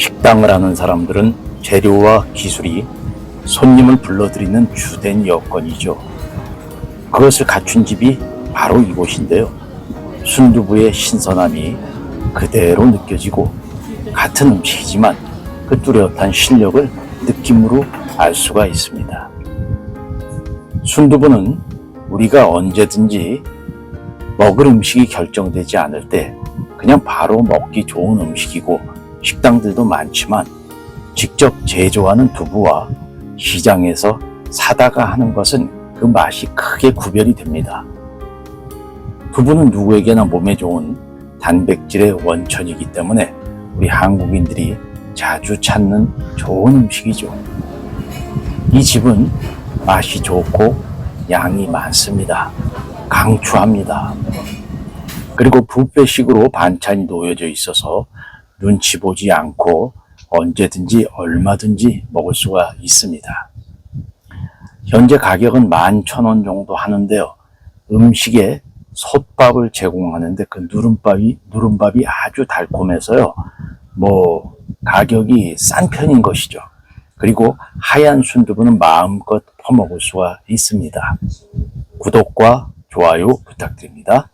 식당을 하는 사람들은 재료와 기술이 손님을 불러들이는 주된 여건이죠. 그것을 갖춘 집이 바로 이곳인데요. 순두부의 신선함이 그대로 느껴지고 같은 음식이지만 그 뚜렷한 실력을 느낌으로 알 수가 있습니다. 순두부는 우리가 언제든지 먹을 음식이 결정되지 않을 때 그냥 바로 먹기 좋은 음식이고 식당들도 많지만 직접 제조하는 두부와 시장에서 사다가 하는 것은 그 맛이 크게 구별이 됩니다. 두부는 누구에게나 몸에 좋은 단백질의 원천이기 때문에 우리 한국인들이 자주 찾는 좋은 음식이죠. 이 집은 맛이 좋고 양이 많습니다. 강추합니다. 그리고 뷔페식으로 반찬이 놓여져 있어서 눈치 보지 않고 언제든지 얼마든지 먹을 수가 있습니다. 현재 가격은 11,000원 정도 하는데요. 음식에 솥밥을 제공하는데 그 누른밥이, 누른밥이 아주 달콤해서요. 뭐, 가격이 싼 편인 것이죠. 그리고 하얀 순두부는 마음껏 퍼먹을 수가 있습니다. 구독과 좋아요 부탁드립니다.